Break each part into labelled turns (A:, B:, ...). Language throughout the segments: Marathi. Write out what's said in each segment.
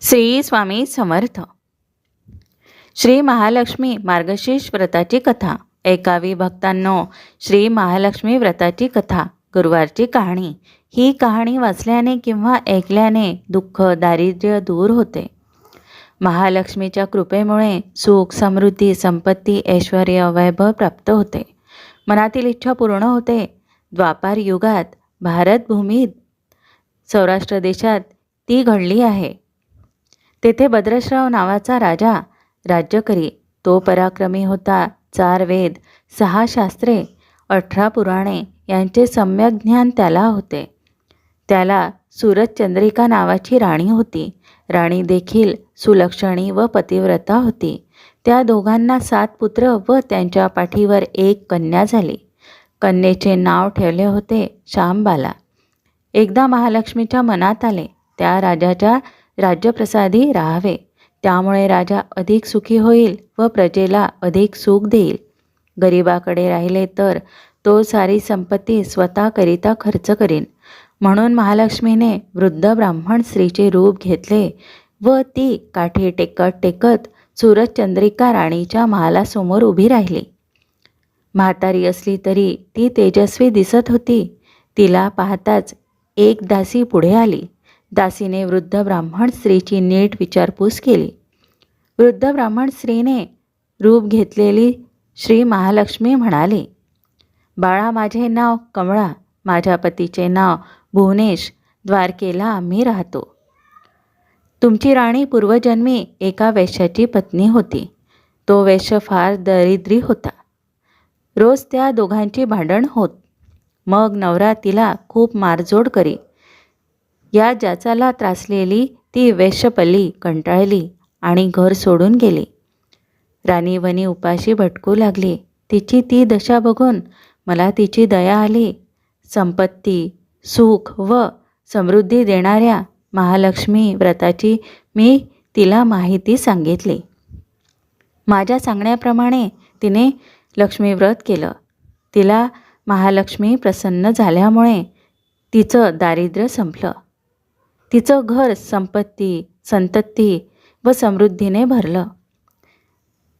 A: श्री स्वामी समर्थ. श्री महालक्ष्मी मार्गशीर्ष व्रताची कथा. ऐकावी भक्तांनो श्री महालक्ष्मी व्रताची कथा. गुरुवारची कहाणी. ही कहाणी वाचल्याने किंवा ऐकल्याने दुःख दारिद्र्य दूर होते. महालक्ष्मीच्या कृपेमुळे सुख समृद्धी संपत्ती ऐश्वर वैभव प्राप्त होते. मनातील इच्छा पूर्ण होते. द्वापार युगात भारतभूमीत सौराष्ट्र देशात ती घडली आहे. तेथे भद्रश्राव नावाचा राजा राज्य करी तो पराक्रमी होता. चार वेद सहा शास्त्रे अठरा पुराणे यांचे सम्यक ज्ञान त्याला होते. त्याला सूरजचंद्रिका नावाची राणी होती. राणी देखील सुलक्षणी व पतिव्रता होती. त्या दोघांना सात पुत्र व त्यांच्या पाठीवर एक कन्या झाली. कन्येचे नाव ठेवले होते श्यामबाला. एकदा महालक्ष्मीच्या मनात आले. त्या राजाच्या राज्यप्रसादी राहावे. त्यामुळे राजा अधिक सुखी होईल व प्रजेला अधिक सुख देईल. गरिबाकडे राहिले तर तो सारी संपत्ती स्वतःकरिता खर्च करीन. म्हणून महालक्ष्मीने वृद्ध ब्राह्मण स्त्रीचे रूप घेतले व ती काठी टेकत टेकत सूरजचंद्रिका राणीच्या महालासमोर उभी राहिली. म्हातारी असली तरी ती तेजस्वी दिसत होती. तिला पाहताच एक दासी पुढे आली. दासीने वृद्ध ब्राह्मण स्त्रीची नीट विचारपूस केली. वृद्ध ब्राह्मण स्त्रीने रूप घेतलेली श्री महालक्ष्मी म्हणाली बाळा माझे नाव कमळा माझ्या पतीचे नाव भुवनेश द्वारकेला आम्ही राहतो. तुमची राणी पूर्वजन्मी एका वैश्याची पत्नी होती. तो वैश्य फार दरिद्री होता. रोज त्या दोघांची भांडण होत. मग नवरा तिला खूप मारजोड करी. या ज्याचाला त्रासलेली ती वेश्यपल्ली कंटाळली आणि घर सोडून गेली. राणीवनी उपाशी भटकू लागली. तिची ती दशा बघून मला तिची दया आली. संपत्ती सुख व समृद्धी देणाऱ्या महालक्ष्मी व्रताची मी तिला माहिती सांगितली. माझ्या सांगण्याप्रमाणे तिने लक्ष्मी व्रत केलं. तिला महालक्ष्मी प्रसन्न झाल्यामुळे तिचं दारिद्र्य संपलं. तिचं घर संपत्ती संतत्ती व समृद्धीने भरलं.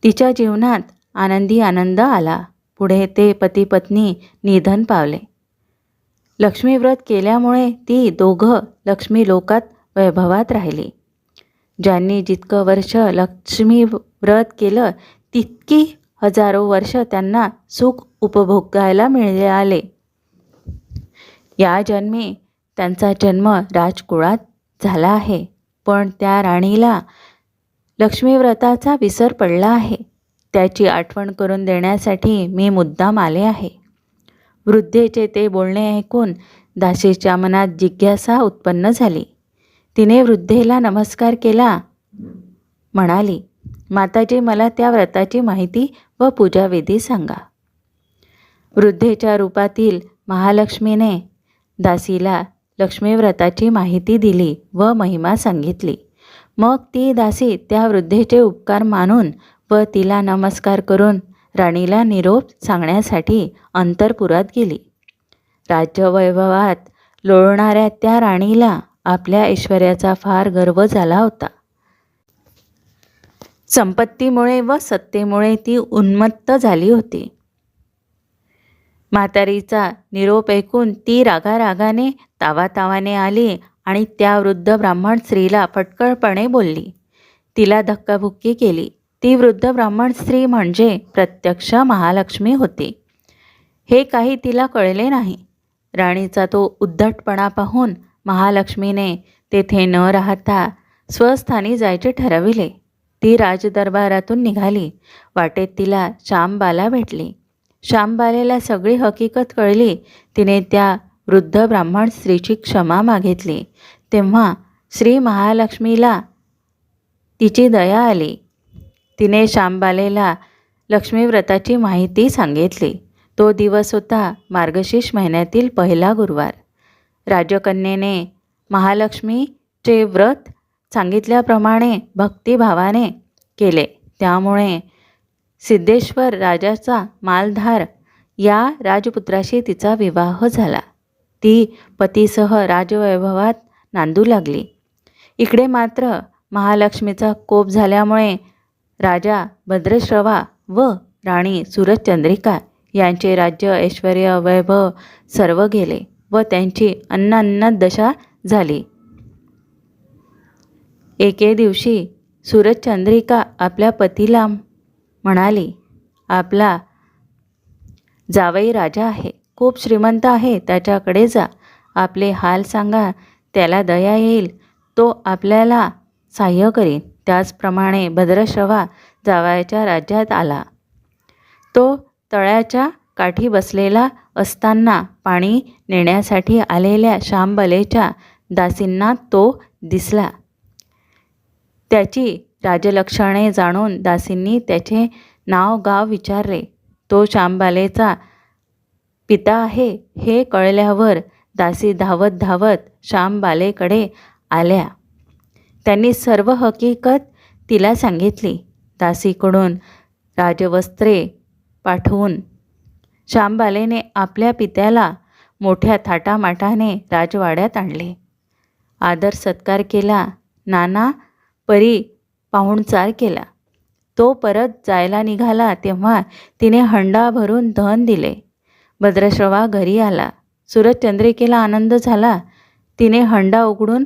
A: तिच्या जीवनात आनंदी आनंद आला. पुढे ते पती पत्नी निधन पावले. लक्ष्मी व्रत केल्यामुळे ती दोघं लक्ष्मी लोकात वैभवात राहिली. ज्यांनी जितकं वर्ष लक्ष्मी व्रत केलं तितकी हजारो वर्ष त्यांना सुख उपभोगायला मिळाले. या जन्मी त्यांचा जन्म राजकुळात झाला आहे. पण त्या राणीला लक्ष्मीव्रताचा विसर पडला आहे. त्याची आठवण करून देण्यासाठी मी मुद्दाम आले आहे. वृद्धेचे ते बोलणे ऐकून दाशीच्या मनात जिज्ञासा उत्पन्न झाली. तिने वृद्धेला नमस्कार केला. म्हणाली माताजी मला त्या व्रताची माहिती व पूजाविधी सांगा. वृद्धेच्या रूपातील महालक्ष्मीने दासीला लक्ष्मीव्रताची माहिती दिली व महिमा सांगितली. मग ती दासी त्या वृद्धेचे उपकार मानून व तिला नमस्कार करून राणीला निरोप सांगण्यासाठी अंतरपुरात गेली. राज्यवैभवात लोळणाऱ्या त्या राणीला आपल्या ऐश्वर्याचा फार गर्व झाला होता. संपत्तीमुळे व सत्तेमुळे ती उन्मत्त झाली होती. म्हातारीचा निरोप ऐकून ती रागारागाने तावातावाने आली आणि त्या वृद्ध ब्राह्मण स्त्रीला फटकळपणे बोलली. तिला धक्काबुक्की केली. ती वृद्ध ब्राह्मण स्त्री म्हणजे प्रत्यक्ष महालक्ष्मी होती. हे काही तिला कळले नाही. राणीचा तो उद्धटपणा पाहून महालक्ष्मीने तेथे न राहता स्वस्थानी जायचे ठरविले. ती राजदरबारातून निघाली. वाटेत तिला श्यामबाला भेटली. श्यामबालेला सगळी हकीकत कळली. तिने त्या वृद्ध ब्राह्मण स्त्रीची क्षमा मागितली. तेव्हा श्री महालक्ष्मीला तिची दया आली. तिने श्यामबालेला लक्ष्मीव्रताची माहिती सांगितली. तो दिवस होता मार्गशीर्ष महिन्यातील पहिला गुरुवार. राजकन्येने महालक्ष्मीचे व्रत सांगितल्याप्रमाणे भक्तिभावाने केले. त्यामुळे सिद्धेश्वर राजाचा मालधार या राजपुत्राशी तिचा विवाह झाला. ती पतीसह राजवैभवात नांदू लागली. इकडे मात्र महालक्ष्मीचा कोप झाल्यामुळे राजा भद्रश्रवा व राणी सूरजचंद्रिका यांचे राज्य ऐश्वर वैभव सर्व गेले व त्यांची अन्न दशा झाली. एके दिवशी सूरजचंद्रिका आपल्या पतीला म्हणाली आपला जावई राजा आहे. खूप श्रीमंत आहे. त्याच्याकडे जा. आपले हाल सांगा. त्याला दया येईल. तो आपल्याला सहाय्य करीन. त्याचप्रमाणे भद्रश्रवा जावयाच्या राज्यात आला. तो तळ्याच्या काठी बसलेला असताना पाणी नेण्यासाठी आलेल्या शांबलेच्या दासींना तो दिसला. त्याची राजलक्षणे जाणून दासींनी त्याचे नाव गाव विचारले. तो शांबालेचा पिता आहे हे कळल्यावर दासी धावत धावत श्यामबालेकडे आल्या. त्यांनी सर्व हकीकत तिला सांगितली. दासीकडून राजवस्त्रे पाठवून श्यामबालेने आपल्या पित्याला मोठ्या थाटामाटाने राजवाड्यात आणले. आदर सत्कार केला. नाना परी पाहुणचार केला. तो परत जायला निघाला तेव्हा तिने हंडा भरून धन दिले. भद्रश्रवा घरी आला. सूरजचंद्रिकेला आनंद झाला. तिने हंडा उघडून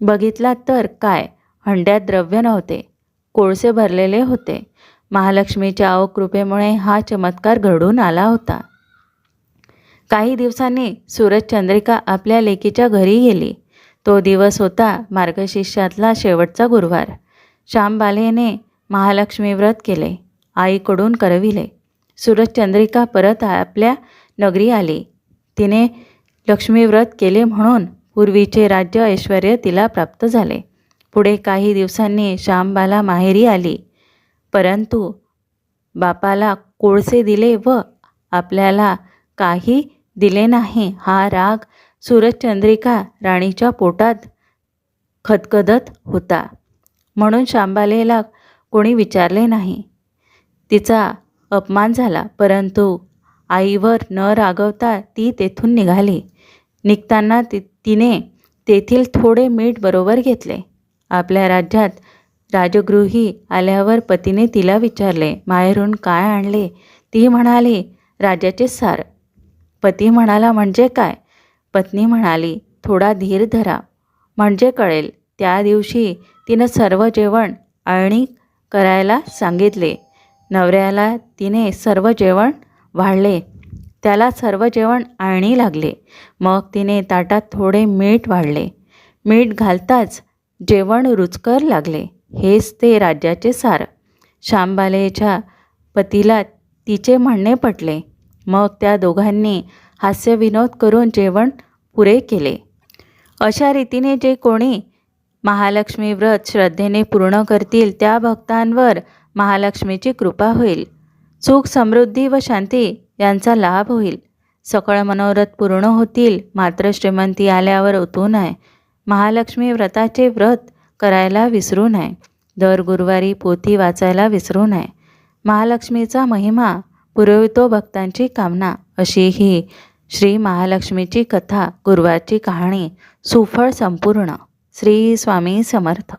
A: बघितला तर काय? हंड्यात द्रव्य नव्हते. कोळसे भरलेले होते. महालक्ष्मीच्या अवकृपेमुळे हा चमत्कार घडून आला होता. काही दिवसांनी सूरजचंद्रिका आपल्या लेकीच्या घरी गेली. तो दिवस होता मार्गशिष्यातला शेवटचा गुरुवार. श्यामबालेने महालक्ष्मी व्रत केले. आईकडून करविले. सूरजचंद्रिका परत आपल्या नगरी आली. तिने लक्ष्मी व्रत केले म्हणून पूर्वीचे राज्य ऐश्वर तिला प्राप्त झाले. पुढे काही दिवसांनी श्यामबाला माहेरी आली. परंतु बापाला कोळसे दिले व आपल्याला काही दिले नाही हा राग सूरजचंद्रिका राणीच्या पोटात खदखदत होता. म्हणून शांबालेला कोणी विचारले नाही. तिचा अपमान झाला परंतु आईवर न रागवता ती तेथून निघाली. निघताना ति तिने तेथील थोडे मीठ बरोबर घेतले. आपल्या राज्यात राजगृही आल्यावर पतीने तिला विचारले माहेरून काय आणले? ती म्हणाली राजाचे सार. पती म्हणाला म्हणजे काय? पत्नी म्हणाली थोडा धीर धरा. म्हणजे कळेल त्या दिवशी तिनं सर्व जेवण अळणी करायला सांगितले. नवऱ्याला तिने सर्व जेवण वाढले. त्याला सर्व जेवण आळणी लागले. मग तिने ताटात थोडे मीठ वाढले. मीठ घालताच जेवण रुचकर लागले. हेच ते राज्याचे सार. शांबालेच्या पतीला तिचे म्हणणे पटले. मग त्या दोघांनी हास्यविनोद करून जेवण पुरे केले. अशा रीतीने जे कोणी महालक्ष्मी व्रत श्रद्धेने पूर्ण करतील त्या भक्तांवर महालक्ष्मीची कृपा होईल. सुख समृद्धी व शांती यांचा लाभ होईल. सकळ मनोरथ पूर्ण होतील मात्र श्रीमंती आल्यावर उतू नये. महालक्ष्मी व्रताचे व्रत करायला विसरू नये. दर गुरुवारी पोथी वाचायला विसरू नये. महालक्ष्मीचा महिमा पुरवितो भक्तांची कामना अशी ही श्री महालक्ष्मीची कथा गुरुवारची कहाणी सुफळ संपूर्ण. श्री स्वामी समर्थ.